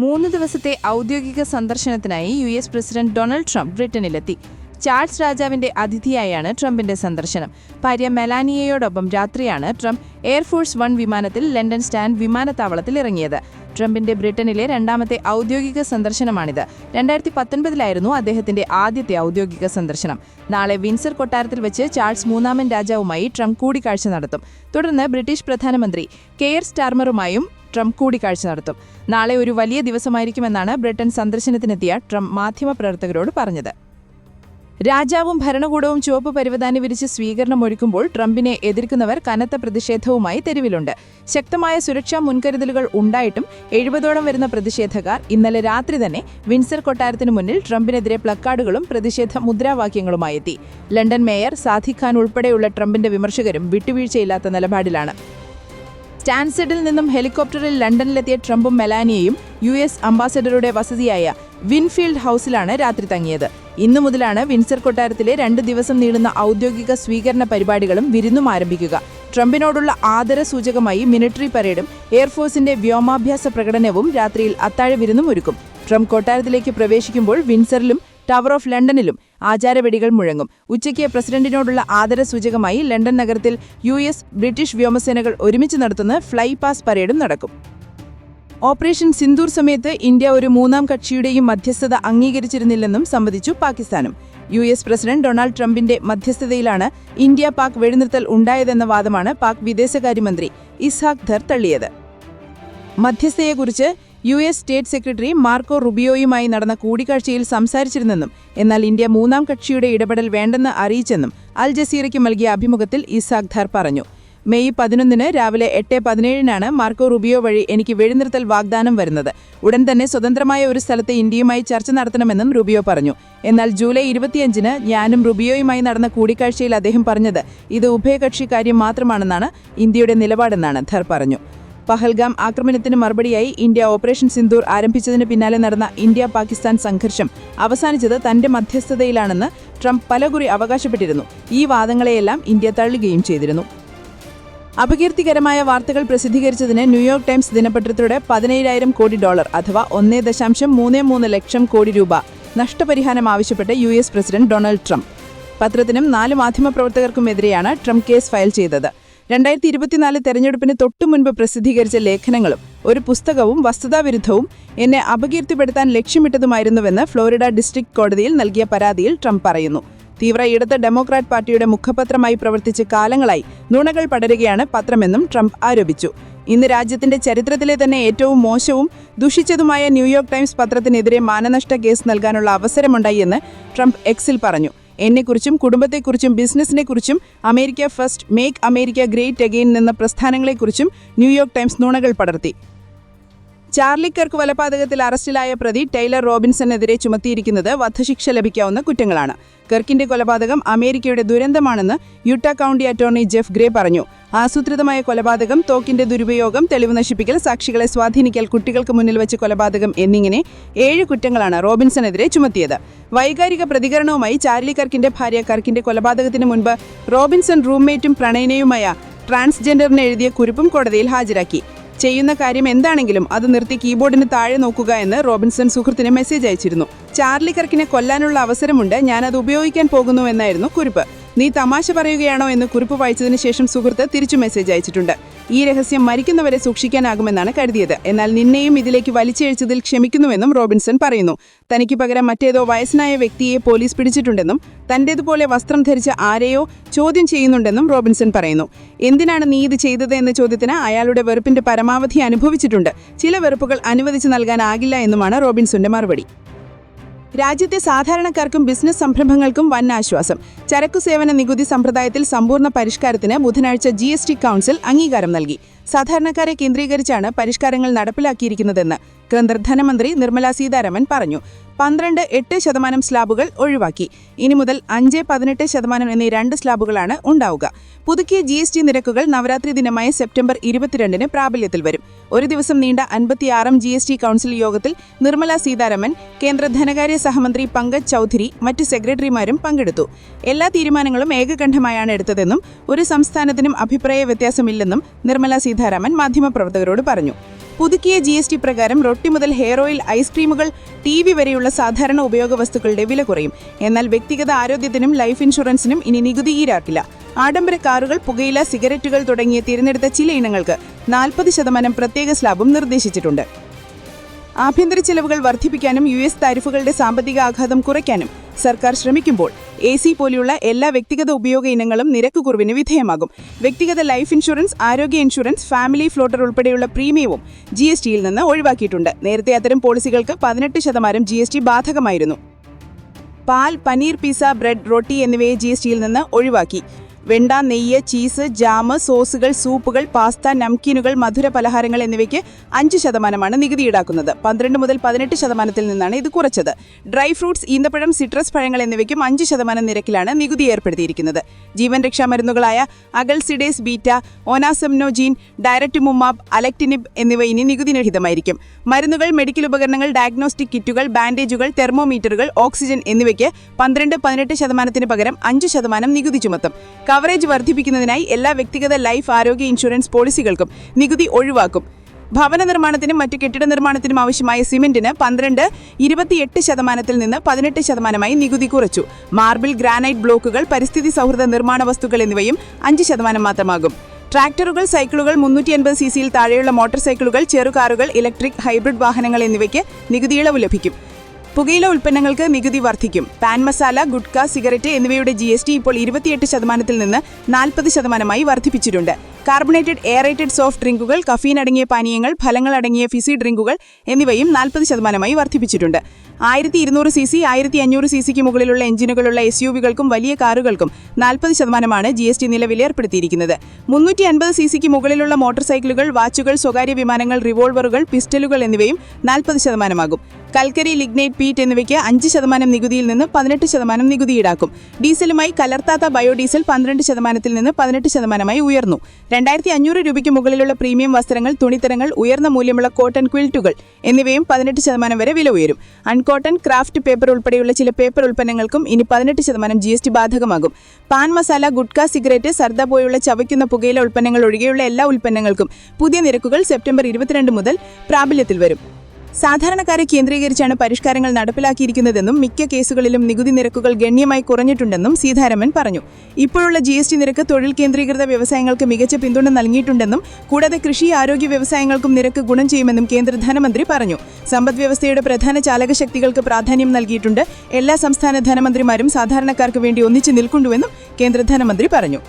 മൂന്ന് ദിവസത്തെ ഔദ്യോഗിക സന്ദർശനത്തിനായി U S president Donald Trump ബ്രിട്ടനിലെത്തി. Charles രാജാവിന്റെ അതിഥിയായാണ് ട്രംപിന്റെ സന്ദർശനം. ഭാര്യ മെലാനിയയോടൊപ്പം രാത്രിയാണ് Trump Air Force One London London stand വിമാനത്താവളത്തിൽ ഇറങ്ങിയത്. ട്രംപിന്റെ ബ്രിട്ടനിലെ രണ്ടാമത്തെ ഔദ്യോഗിക സന്ദർശനമാണിത്. രണ്ടായിരത്തി പത്തൊൻപതിലായിരുന്നു അദ്ദേഹത്തിന്റെ ആദ്യത്തെ ഔദ്യോഗിക സന്ദർശനം. നാളെ വിൻസർ കൊട്ടാരത്തിൽ വെച്ച് ചാൾസ് മൂന്നാമൻ രാജാവുമായി ട്രംപ് കൂടിക്കാഴ്ച നടത്തും. തുടർന്ന് ബ്രിട്ടീഷ് പ്രധാനമന്ത്രി കെയർ സ്റ്റാർമറുമായും ട്രംപ് കൂടിക്കാഴ്ച നടത്തും. നാളെ ഒരു വലിയ ദിവസമായിരിക്കുമെന്നാണ് ബ്രിട്ടൻ സന്ദർശനത്തിനെത്തിയ ട്രംപ് മാധ്യമപ്രവർത്തകരോട് പറഞ്ഞത്. രാജാവും ഭരണകൂടവും ചുവപ്പ് പരിവധാനി വിരിച്ച് സ്വീകരണം ഒരുക്കുമ്പോൾ ട്രംപിനെ എതിർക്കുന്നവർ കനത്ത പ്രതിഷേധവുമായി തെരുവിലുണ്ട്. ശക്തമായ സുരക്ഷാ മുൻകരുതലുകൾ ഉണ്ടായിട്ടും എഴുപതോളം വരുന്ന പ്രതിഷേധക്കാർ ഇന്നലെ രാത്രി തന്നെ വിൻസർ കൊട്ടാരത്തിനു മുന്നിൽ ട്രംപിനെതിരെ പ്ലക്കാർഡുകളും പ്രതിഷേധ മുദ്രാവാക്യങ്ങളുമായി എത്തി ലണ്ടൻ മേയർ സാദിഖ് ഖാൻ ഉൾപ്പെടെയുള്ള ട്രംപിന്റെ വിമർശകരും വിട്ടുവീഴ്ചയില്ലാത്ത നിലപാടിലാണ്. സ്റ്റാൻസെഡിൽ നിന്നും ഹെലികോപ്റ്ററിൽ ലണ്ടനിലെത്തിയ ട്രംപും മെലാനിയയും യു എസ് അംബാസഡറുടെ വസതിയായ വിൻഫീൽഡ് ഹൌസിലാണ് രാത്രി തങ്ങിയത്. ഇന്നു മുതലാണ് വിൻസർ കൊട്ടാരത്തിലെ രണ്ട് ദിവസം നീളുന്ന ഔദ്യോഗിക സ്വീകരണ പരിപാടികളും വിരുന്നും ആരംഭിക്കുക. ട്രംപിനോടുള്ള ആദര സൂചകമായി മിലിറ്ററി പരേഡും എയർഫോഴ്സിന്റെ വ്യോമാഭ്യാസ പ്രകടനവും രാത്രിയിൽ അത്താഴ വിരുന്നും ഒരുക്കും. ട്രംപ് കൊട്ടാരത്തിലേക്ക് പ്രവേശിക്കുമ്പോൾ വിൻസറിലും ടവർ ഓഫ് ലണ്ടനിലും ആചാരവെടികൾ മുഴങ്ങും. ഉച്ചയ്ക്ക് പ്രസിഡന്റിനോടുള്ള ആദരസൂചകമായി ലണ്ടൻ നഗരത്തിൽ യു ബ്രിട്ടീഷ് വ്യോമസേനകൾ ഒരുമിച്ച് നടത്തുന്ന ഫ്ലൈ പാസ് പരേഡും നടക്കും. ഓപ്പറേഷൻ സിന്ദൂർ സമയത്ത് ഇന്ത്യ ഒരു മൂന്നാം കക്ഷിയുടെയും മധ്യസ്ഥത അംഗീകരിച്ചിരുന്നില്ലെന്നും സമ്മതിച്ചു പാകിസ്ഥാനും. യു എസ് പ്രസിഡന്റ് ഡൊണാൾഡ് ട്രംപിന്റെ മധ്യസ്ഥതയിലാണ് ഇന്ത്യ പാക് വെടിനിർത്തൽ ഉണ്ടായതെന്ന വാദമാണ് പാക് വിദേശകാര്യമന്ത്രി ഇസ്ഹാഖ് ധർ തള്ളിയത്. മധ്യസ്ഥയെക്കുറിച്ച് U S state secretary Marco റുബിയോയുമായി നടന്ന കൂടിക്കാഴ്ചയിൽ സംസാരിച്ചിരുന്നെന്നും എന്നാൽ ഇന്ത്യ മൂന്നാം കക്ഷിയുടെ ഇടപെടൽ വേണ്ടെന്ന് അറിയിച്ചെന്നും അൽ ജസീറയ്ക്ക് നൽകിയ അഭിമുഖത്തിൽ ഇസാഖ് ധർ പറഞ്ഞു. മെയ് പതിനൊന്നിന് രാവിലെ എട്ട് പതിനേഴിനാണ് മാർക്കോ റുബിയോ വഴി എനിക്ക് വെടിനിർത്തൽ വാഗ്ദാനം വരുന്നത്. ഉടൻ തന്നെ സ്വതന്ത്രമായ ഒരു സ്ഥലത്ത് ഇന്ത്യയുമായി ചർച്ച നടത്തണമെന്നും റുബിയോ പറഞ്ഞു. എന്നാൽ ജൂലൈ ഇരുപത്തിയഞ്ചിന് ഞാനും റുബിയോയുമായി നടന്ന കൂടിക്കാഴ്ചയിൽ അദ്ദേഹം പറഞ്ഞത് ഇത് ഉഭയകക്ഷി കാര്യം മാത്രമാണെന്നാണ് ഇന്ത്യയുടെ നിലപാടെന്നാണ് ധർ പറഞ്ഞു. പഹൽഗാം ആക്രമണത്തിന് മറുപടിയായി ഇന്ത്യ ഓപ്പറേഷൻ സിന്ദൂർ ആരംഭിച്ചതിന് പിന്നാലെ നടന്ന ഇന്ത്യ പാകിസ്ഥാൻ സംഘർഷം അവസാനിച്ചത് തന്റെ മധ്യസ്ഥതയിലാണെന്ന് ട്രംപ് പലകുറി അവകാശപ്പെട്ടിരുന്നു. ഈ വാദങ്ങളെയെല്ലാം ഇന്ത്യ തള്ളുകയും ചെയ്തിരുന്നു. അപകീർത്തികരമായ വാർത്തകൾ പ്രസിദ്ധീകരിച്ചതിന് ന്യൂയോർക്ക് ടൈംസ് ദിനപത്രത്തിലൂടെ പതിനേഴായിരം കോടി ഡോളർ അഥവാ ഒന്നേ ദശാംശം മൂന്ന് മൂന്ന് ലക്ഷം കോടി രൂപ നഷ്ടപരിഹാരം ആവശ്യപ്പെട്ട് U S president Donald Trump. പത്രത്തിനും നാല് മാധ്യമപ്രവർത്തകർക്കുമെതിരെയാണ് ട്രംപ് കേസ് ഫയൽ ചെയ്തത്. രണ്ടായിരത്തി ഇരുപത്തിനാല് തെരഞ്ഞെടുപ്പിന് തൊട്ടുമുൻപ് പ്രസിദ്ധീകരിച്ച ലേഖനങ്ങളും ഒരു പുസ്തകവും വസ്തുതാവിരുദ്ധവും എന്നെ അപകീർത്തിപ്പെടുത്താൻ ലക്ഷ്യമിട്ടതുമായിരുന്നുവെന്ന് ഫ്ലോറിഡ ഡിസ്ട്രിക്ട് കോടതിയിൽ നൽകിയ പരാതിയിൽ ട്രംപ് പറയുന്നു. തീവ്ര ഇടത് ഡെമോക്രാറ്റ് പാർട്ടിയുടെ മുഖപത്രമായി പ്രവർത്തിച്ച് കാലങ്ങളായി നുണകൾ പടരുകയാണ് പത്രമെന്നും ട്രംപ് ആരോപിച്ചു. ഇന്ന് രാജ്യത്തിന്റെ ചരിത്രത്തിലെ തന്നെ ഏറ്റവും മോശവും ദുഷിച്ചതുമായ ന്യൂയോർക്ക് ടൈംസ് പത്രത്തിനെതിരെ മാനനഷ്ട കേസ് നൽകാനുള്ള അവസരമുണ്ടായി എന്ന് ട്രംപ് എക്സിൽ പറഞ്ഞു. എന്നെക്കുറിച്ചും കുടുംബത്തെക്കുറിച്ചും ബിസിനസ്സിനെക്കുറിച്ചും America first make America great again എന്ന പ്രസ്ഥാനങ്ങളെക്കുറിച്ചും ന്യൂയോർക്ക് ടൈംസ് നുണകൾ പടർത്തി. ചാർലി കർക്ക് കൊലപാതകത്തിൽ അറസ്റ്റിലായ പ്രതി ടൈലർ റോബിൻസണെതിരെ ചുമത്തിയിരിക്കുന്നത് വധശിക്ഷ ലഭിക്കാവുന്ന കുറ്റങ്ങളാണ്. കർക്കിന്റെ കൊലപാതകം അമേരിക്കയുടെ ദുരന്തമാണെന്ന് Utah county attorney Jeff Gray പറഞ്ഞു. ആസൂത്രിതമായ കൊലപാതകം തോക്കിന്റെ ദുരുപയോഗം തെളിവ് നശിപ്പിക്കൽ സാക്ഷികളെ സ്വാധീനിക്കൽ കുട്ടികൾക്ക് മുന്നിൽ വെച്ച് കൊലപാതകം എന്നിങ്ങനെ ഏഴ് കുറ്റങ്ങളാണ് റോബിൻസണെതിരെ ചുമത്തിയത്. വൈകാരിക പ്രതികരണവുമായി ചാർലി കർക്കിന്റെ ഭാര്യ കർക്കിന്റെ കൊലപാതകത്തിന് മുൻപ് റോബിൻസൺ റൂംമേറ്റും പ്രണയനയുമായ ട്രാൻസ്ജെൻഡറിന് എഴുതിയ കുറിപ്പും കോടതിയിൽ ഹാജരാക്കി. ചെയ്യുന്ന കാര്യം എന്താണെങ്കിലും അത് നിർത്തി കീബോർഡിന് താഴെ നോക്കുക എന്ന് റോബിൻസൺ സുഹൃത്തിന് മെസ്സേജ് അയച്ചിരുന്നു. ചാർലി കർക്കിനെ കൊല്ലാനുള്ള അവസരമുണ്ട്. ഞാനത് ഉപയോഗിക്കാൻ പോകുന്നു എന്നായിരുന്നു കുറിപ്പ്. നീ തമാശ പറയുകയാണോ എന്ന് കുറിപ്പ് വായിച്ചതിന് ശേഷം സുഹൃത്ത് തിരിച്ചു മെസ്സേജ് അയച്ചിട്ടുണ്ട്. ഈ രഹസ്യം മരിക്കുന്നവരെ സൂക്ഷിക്കാനാകുമെന്നാണ് കരുതിയത്. എന്നാൽ നിന്നെയും ഇതിലേക്ക് വലിച്ചഴിച്ചതിൽ ക്ഷമിക്കുന്നുവെന്നും റോബിൻസൺ പറയുന്നു. തനിക്ക് പകരം മറ്റേതോ വയസ്സനായ വ്യക്തിയെ പോലീസ് പിടിച്ചിട്ടുണ്ടെന്നും തന്റേതുപോലെ വസ്ത്രം ധരിച്ച ആരെയോ ചോദ്യം ചെയ്യുന്നുണ്ടെന്നും റോബിൻസൺ പറയുന്നു. എന്തിനാണ് നീ ഇത് ചെയ്തത് എന്ന ചോദ്യത്തിന് അയാളുടെ വെറുപ്പിന്റെ പരമാവധി അനുഭവിച്ചിട്ടുണ്ട്. ചില വെറുപ്പുകൾ അനുവദിച്ചു നൽകാനാകില്ല എന്നുമാണ് റോബിൻസന്റെ മറുപടി. രാജ്യത്തെ സാധാരണക്കാർക്കും ബിസിനസ് സംരംഭങ്ങൾക്കും വൻ ആശ്വാസം ചരക്കു സേവന നികുതി സമ്പ്രദായത്തിൽ സമ്പൂർണ പരിഷ്കാരത്തിന് ബുധനാഴ്ച ജി കൗൺസിൽ അംഗീകാരം നൽകി. സാധാരണക്കാരെ കേന്ദ്രീകരിച്ചാണ് പരിഷ്കാരങ്ങൾ നടപ്പിലാക്കിയിരിക്കുന്നതെന്ന് കേന്ദ്ര ധനമന്ത്രി നിർമ്മല സീതാരാമൻ പറഞ്ഞു. പന്ത്രണ്ട് എട്ട് ശതമാനം സ്ലാബുകൾ ഒഴിവാക്കി. ഇനി മുതൽ അഞ്ച് പതിനെട്ട് ശതമാനം എന്നീ രണ്ട് സ്ലാബുകളാണ് ഉണ്ടാവുക. പുതുക്കിയ ജി എസ് ടി നിരക്കുകൾ നവരാത്രി ദിനമായ സെപ്റ്റംബർ ഇരുപത്തിരണ്ടിന് പ്രാബല്യത്തിൽ വരും. ഒരു ദിവസം നീണ്ട അൻപത്തിയാറാം ജി എസ് ടി കൗൺസിൽ യോഗത്തിൽ നിർമ്മല സീതാരാമൻ കേന്ദ്ര ധനകാര്യ സഹമന്ത്രി പങ്കജ് ചൌധരി മറ്റ് സെക്രട്ടറിമാരും പങ്കെടുത്തു. എല്ലാ തീരുമാനങ്ങളും ഏകകണ്ഠമായാണ് എടുത്തതെന്നും ഒരു സംസ്ഥാനത്തിനും അഭിപ്രായ വ്യത്യാസമില്ലെന്നും നിർമ്മല സീതാരാമൻ മാധ്യമപ്രവർത്തകരോട് പറഞ്ഞു. പുതുക്കിയ ജി എസ് ടി പ്രകാരം റൊട്ടി മുതൽ ഹെയർ ഓയിൽ ഐസ്ക്രീമുകൾ ടി വി വരെയുള്ള സാധാരണ ഉപയോഗ വസ്തുക്കളുടെ വില കുറയും. എന്നാൽ വ്യക്തിഗത ആരോഗ്യത്തിനും ലൈഫ് ഇൻഷുറൻസിനും ഇനി നികുതി ഈടാക്കില്ല ആഡംബര കാറുകൾ പുകയില സിഗരറ്റുകൾ തുടങ്ങിയ തിരഞ്ഞെടുത്ത ചില ഇനങ്ങൾക്ക് നാൽപ്പത് ശതമാനം പ്രത്യേക സ്ലാബും നിർദ്ദേശിച്ചിട്ടുണ്ട്. ആഭ്യന്തര ചെലവുകൾ വർദ്ധിപ്പിക്കാനും യു എസ് താരിഫുകളുടെ സാമ്പത്തിക ആഘാതം കുറയ്ക്കാനും സർക്കാർ ശ്രമിക്കുമ്പോൾ എ സി പോലെയുള്ള എല്ലാ വ്യക്തിഗത ഉപയോഗ ഇനങ്ങളും നിരക്ക് കുറവിന് വിധേയമാകും. വ്യക്തിഗത ലൈഫ് ഇൻഷുറൻസ് ആരോഗ്യ ഇൻഷുറൻസ് ഫാമിലി ഫ്ലോട്ടർ ഉൾപ്പെടെയുള്ള പ്രീമിയവും ജി എസ് ടിയിൽ നിന്ന് ഒഴിവാക്കിയിട്ടുണ്ട്. നേരത്തെ അത്തരം പോളിസികൾക്ക് പതിനെട്ട് ശതമാനം ജി എസ് ടി ബാധകമായിരുന്നു. പാൽ പനീർ പിസ്സ ബ്രെഡ് റൊട്ടി എന്നിവയെ ജി എസ് ടിയിൽ നിന്ന് ഒഴിവാക്കി. വെണ്ട നെയ്യ് ചീസ് ജാം സോസുകൾ സൂപ്പുകൾ പാസ്ത നംകിനുകൾ മധുര പലഹാരങ്ങൾ എന്നിവയ്ക്ക് അഞ്ച് ശതമാനമാണ് നികുതി ഈടാക്കുന്നത്. പന്ത്രണ്ട് മുതൽ പതിനെട്ട് ശതമാനത്തിൽ നിന്നാണ് ഇത് കുറച്ചത്. ഡ്രൈ ഫ്രൂട്ട്സ് ഈന്തപ്പഴം സിട്രസ് പഴങ്ങൾ എന്നിവയ്ക്കും അഞ്ച് ശതമാനം നിരക്കിലാണ് നികുതി ഏർപ്പെടുത്തിയിരിക്കുന്നത്. ജീവൻ രക്ഷാ മരുന്നുകളായ അഗൽസിഡേസ് ബീറ്റ ഓനാസെംനോജീൻ ഡയറക്റ്റിമുമാബ് അലക്ടിനിബ് എന്നിവ ഇനി നികുതി രഹിതമായിരിക്കും മരുന്നുകൾ മെഡിക്കൽ ഉപകരണങ്ങൾ ഡയഗ്നോസ്റ്റിക് കിറ്റുകൾ ബാൻഡേജുകൾ തെർമോമീറ്ററുകൾ ഓക്സിജൻ എന്നിവയ്ക്ക് പന്ത്രണ്ട് പതിനെട്ട് ശതമാനത്തിന് പകരം അഞ്ച് ശതമാനം നികുതി ചുമത്തും. കവറേജ് വർദ്ധിപ്പിക്കുന്നതിനായി എല്ലാ വ്യക്തിഗത ലൈഫ് ആരോഗ്യ ഇൻഷുറൻസ് പോളിസികൾക്കും നികുതി ഒഴിവാക്കും. ഭവന നിർമ്മാണത്തിനും മറ്റു കെട്ടിട നിർമ്മാണത്തിനും ആവശ്യമായ സിമെന്റിന് പന്ത്രണ്ട് ഇരുപത്തിയെട്ട് ശതമാനത്തിൽ നിന്ന് പതിനെട്ട് ശതമാനമായി നികുതി കുറച്ചു. മാർബിൾ ഗ്രാനൈറ്റ് ബ്ലോക്കുകൾ പരിസ്ഥിതി സൗഹൃദ നിർമ്മാണ വസ്തുക്കൾ എന്നിവയും അഞ്ച് ശതമാനം മാത്രമാകും. ട്രാക്ടറുകൾ സൈക്കിളുകൾ മുന്നൂറ്റി അൻപത് സി സിയിൽ താഴെയുള്ള മോട്ടോർ സൈക്കിളുകൾ ചെറുകാറുകൾ ഇലക്ട്രിക് ഹൈബ്രിഡ് വാഹനങ്ങൾ എന്നിവയ്ക്ക് നികുതി ഇളവ് ലഭിക്കും. പുകയില ഉൽപ്പന്നങ്ങൾക്ക് നികുതി വർദ്ധിക്കും. പാൻ മസാല ഗുഡ്ക സിഗരറ്റ് എന്നിവയുടെ ജി ഇപ്പോൾ ഇരുപത്തിയെട്ട് ശതമാനത്തിൽ നിന്ന് നാൽപ്പത് ശതമാനമായി വർദ്ധിപ്പിച്ചിട്ടുണ്ട്. കാർബണേറ്റഡ് എയറേറ്റഡ് സോഫ്റ്റ് ഡ്രിങ്കുകൾ കഫീൻ അടങ്ങിയ പാനീയങ്ങൾ ഫലങ്ങൾ അടങ്ങിയ ഫിസി ഡ്രിങ്കുകൾ എന്നിവയും നാൽപ്പത് ശതമാനമായി വർദ്ധിപ്പിച്ചിട്ടുണ്ട്. ആയിരത്തി ഇരുന്നൂറ് സി സി ആയിരത്തി അഞ്ഞൂറ് സി സിക്ക് മുകളിലുള്ള എഞ്ചിനുകളുള്ള എസ് യു വികൾക്കും വലിയ കാറുകൾക്കും നാൽപ്പത് ശതമാനമാണ് ജി എസ് ടി നിലവിൽ ഏർപ്പെടുത്തിയിരിക്കുന്നത്. മുന്നൂറ്റി അൻപത് സി സിക്ക് മുകളിലുള്ള മോട്ടോർ സൈക്കിളുകൾ വാച്ചുകൾ സ്വകാര്യ വിമാനങ്ങൾ റിവോൾവറുകൾ പിസ്റ്റലുകൾ എന്നിവയും നാൽപ്പത് ശതമാനമാകും. കൽക്കരി ലിഗ്നൈറ്റ് പീറ്റ് എന്നിവയ്ക്ക് അഞ്ച് ശതമാനം നികുതിയിൽ നിന്ന് പതിനെട്ട് ശതമാനം നികുതി ഈടാക്കും ഡീസലുമായി കലർത്താത്ത ബയോഡീസൽ പന്ത്രണ്ട് ശതമാനത്തിൽ നിന്ന് പതിനെട്ട് ശതമാനമായി ഉയർന്നു. രണ്ടായിരത്തി അഞ്ഞൂറ് രൂപയ്ക്ക് മുകളിലുള്ള പ്രീമിയം വസ്ത്രങ്ങൾ തുണിത്തരങ്ങൾ ഉയർന്ന മൂല്യമുള്ള കോട്ടൺ ക്വിൽറ്റുകൾ എന്നിവയും പതിനെട്ട് ശതമാനം വരെ വില ഉയരും. അൺകോട്ടൺ ക്രാഫ്റ്റ് പേപ്പർ ഉൾപ്പെടെയുള്ള ചില പേപ്പർ ഉൽപ്പന്നങ്ങൾക്കും ഇനി പതിനെട്ട് ശതമാനം ജി എസ് ടി ബാധകമാകും. പാൻ മസാല ഗുഡ്ക സിഗരറ്റ് സർദ പോയുള്ള ചവയ്ക്കുന്ന പുകയില ഉൽപ്പന്നങ്ങൾ ഒഴികെയുള്ള എല്ലാ ഉൽപ്പന്നങ്ങൾക്കും പുതിയ നിരക്കുകൾ സെപ്റ്റംബർ ഇരുപത്തിരണ്ട് മുതൽ പ്രാബല്യത്തിൽ വരും. സാധാരണക്കാരെ കേന്ദ്രീകരിച്ചാണ് പരിഷ്കാരങ്ങൾ നടപ്പിലാക്കിയിരിക്കുന്നതെന്നും മിക്ക കേസുകളിലും നികുതി നിരക്കുകൾ ഗണ്യമായി കുറഞ്ഞിട്ടുണ്ടെന്നും സീതാരാമൻ പറഞ്ഞു. ഇപ്പോഴുള്ള ജി എസ് ടി നിരക്ക് തൊഴിൽ കേന്ദ്രീകൃത വ്യവസായങ്ങൾക്ക് മികച്ച പിന്തുണ നൽകിയിട്ടുണ്ടെന്നും കൂടാതെ കൃഷി ആരോഗ്യ വ്യവസായങ്ങൾക്കും നിരക്ക് ഗുണം ചെയ്യുമെന്നും കേന്ദ്ര ധനമന്ത്രി പറഞ്ഞു. സമ്പദ് വ്യവസ്ഥയുടെ പ്രധാന ചാലകശക്തികൾക്ക് പ്രാധാന്യം നൽകിയിട്ടുണ്ട്. എല്ലാ സംസ്ഥാന ധനമന്ത്രിമാരും സാധാരണക്കാർക്ക് വേണ്ടി ഒന്നിച്ചു നിൽക്കുന്നുവെന്നും കേന്ദ്ര ധനമന്ത്രി പറഞ്ഞു.